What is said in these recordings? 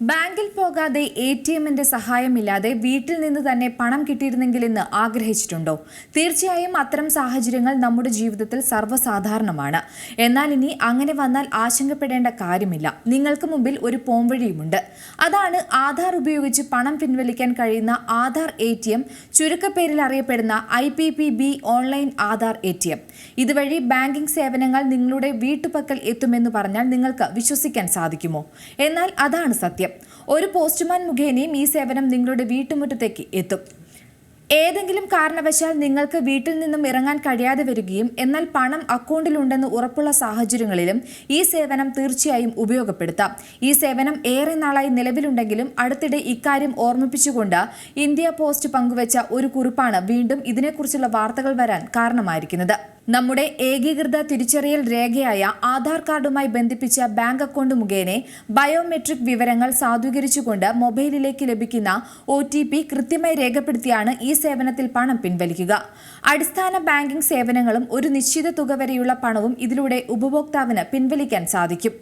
ബാങ്കിൽ പോകാതെ A T എമ്മിന്റെ സഹായമില്ലാതെ വീട്ടിൽ നിന്ന് തന്നെ പണം കിട്ടിയിരുന്നെങ്കിലെന്ന് ആഗ്രഹിച്ചിട്ടുണ്ടോ? തീർച്ചയായും അത്തരം സാഹചര്യങ്ങൾ നമ്മുടെ ജീവിതത്തിൽ സർവസാധാരണമാണ്. എന്നാൽ ഇനി അങ്ങനെ വന്നാൽ ആശങ്കപ്പെടേണ്ട കാര്യമില്ല. നിങ്ങൾക്ക് മുമ്പിൽ ഒരു പോംവഴിയുമുണ്ട്. അതാണ് ആധാർ ഉപയോഗിച്ച് പണം പിൻവലിക്കാൻ കഴിയുന്ന ആധാർ എ ടി എം ചുരുക്കപ്പേരിൽ അറിയപ്പെടുന്ന I P P B online Aadhaar A T M. ഇതുവഴി ബാങ്കിംഗ് സേവനങ്ങൾ നിങ്ങളുടെ വീട്ടുപക്കൽ എത്തുമെന്ന് പറഞ്ഞാൽ നിങ്ങൾക്ക് വിശ്വസിക്കാൻ സാധിക്കുമോ? എന്നാൽ അതാണ് സത്യം. ഒരു പോസ്റ്റ്മാൻ മുഖേനയും ഈ സേവനം നിങ്ങളുടെ വീട്ടുമുറ്റത്തേക്ക് എത്തും. ഏതെങ്കിലും കാരണവശാൽ നിങ്ങൾക്ക് വീട്ടിൽ നിന്നും ഇറങ്ങാൻ കഴിയാതെ വരികയും എന്നാൽ പണം അക്കൗണ്ടിലുണ്ടെന്ന് ഉറപ്പുള്ള സാഹചര്യങ്ങളിലും ഈ സേവനം തീർച്ചയായും ഉപയോഗപ്പെടുത്താം. ഈ സേവനം ഏറെ നാളായി നിലവിലുണ്ടെങ്കിലും അടുത്തിടെ ഇക്കാര്യം ഓർമ്മിപ്പിച്ചുകൊണ്ട് ഇന്ത്യ പോസ്റ്റ് പങ്കുവച്ച ഒരു കുറിപ്പാണ് വീണ്ടും ഇതിനെക്കുറിച്ചുള്ള വാർത്തകൾ വരാൻ കാരണമായിരിക്കുന്നത്. നമ്മുടെ ഏകീകൃത തിരിച്ചറിയൽ രേഖയായ ആധാർ കാർഡുമായി ബന്ധിപ്പിച്ച ബാങ്ക് അക്കൗണ്ട് മുഖേന ബയോമെട്രിക് വിവരങ്ങൾ സാധൂകരിച്ചുകൊണ്ട് മൊബൈലിലേക്ക് ലഭിക്കുന്ന ഒ കൃത്യമായി രേഖപ്പെടുത്തിയാണ് ഈ സേവനത്തിൽ പണം പിൻവലിക്കുക. അടിസ്ഥാന ബാങ്കിംഗ് സേവനങ്ങളും ഒരു നിശ്ചിത തുക വരെയുള്ള പണവും ഇതിലൂടെ ഉപഭോക്താവിന് പിൻവലിക്കാൻ സാധിക്കും.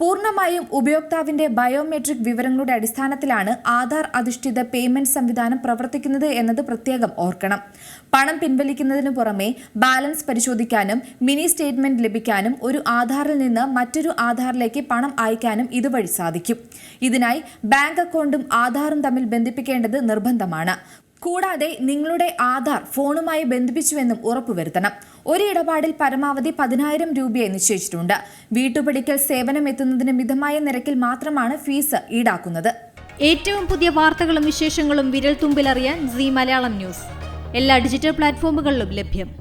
പൂർണമായും ഉപയോക്താവിന്റെ ബയോമെട്രിക് വിവരങ്ങളുടെ അടിസ്ഥാനത്തിലാണ് ആധാർ അധിഷ്ഠിത പേയ്മെന്റ് സംവിധാനം പ്രവർത്തിക്കുന്നത് എന്നത് പ്രത്യേകം ഓർക്കണം. പണം പിൻവലിക്കുന്നതിനു പുറമെ ബാലൻസ് പരിശോധിക്കാനും മിനി സ്റ്റേറ്റ്മെന്റ് ലഭിക്കാനും ഒരു ആധാറിൽ നിന്ന് മറ്റൊരു ആധാറിലേക്ക് പണം അയക്കാനും ഇതുവഴി സാധിക്കും. ഇതിനായി ബാങ്ക് അക്കൗണ്ടും ആധാറും തമ്മിൽ ബന്ധിപ്പിക്കേണ്ടത് നിർബന്ധമാണ്. കൂടാതെ നിങ്ങളുടെ ആധാർ ഫോണുമായി ബന്ധിപ്പിച്ചുവെന്നും ഉറപ്പുവരുത്തണം. ഒരു ഇടപാടിൽ പരമാവധി പതിനായിരം രൂപയെ നിശ്ചയിച്ചിട്ടുണ്ട്. വീട്ടുപടിക്കൽ സേവനം എത്തുന്നതിന് മിതമായ നിരക്കിൽ മാത്രമാണ് ഫീസ് ഈടാക്കുന്നത്. ഏറ്റവും പുതിയ വാർത്തകളും വിശേഷങ്ങളും വിരൽ തുമ്പിലറിയാൻ സി മലയാളം ന്യൂസ്. എല്ലാ ഡിജിറ്റൽ പ്ലാറ്റ്ഫോമുകളിലും ലഭ്യം.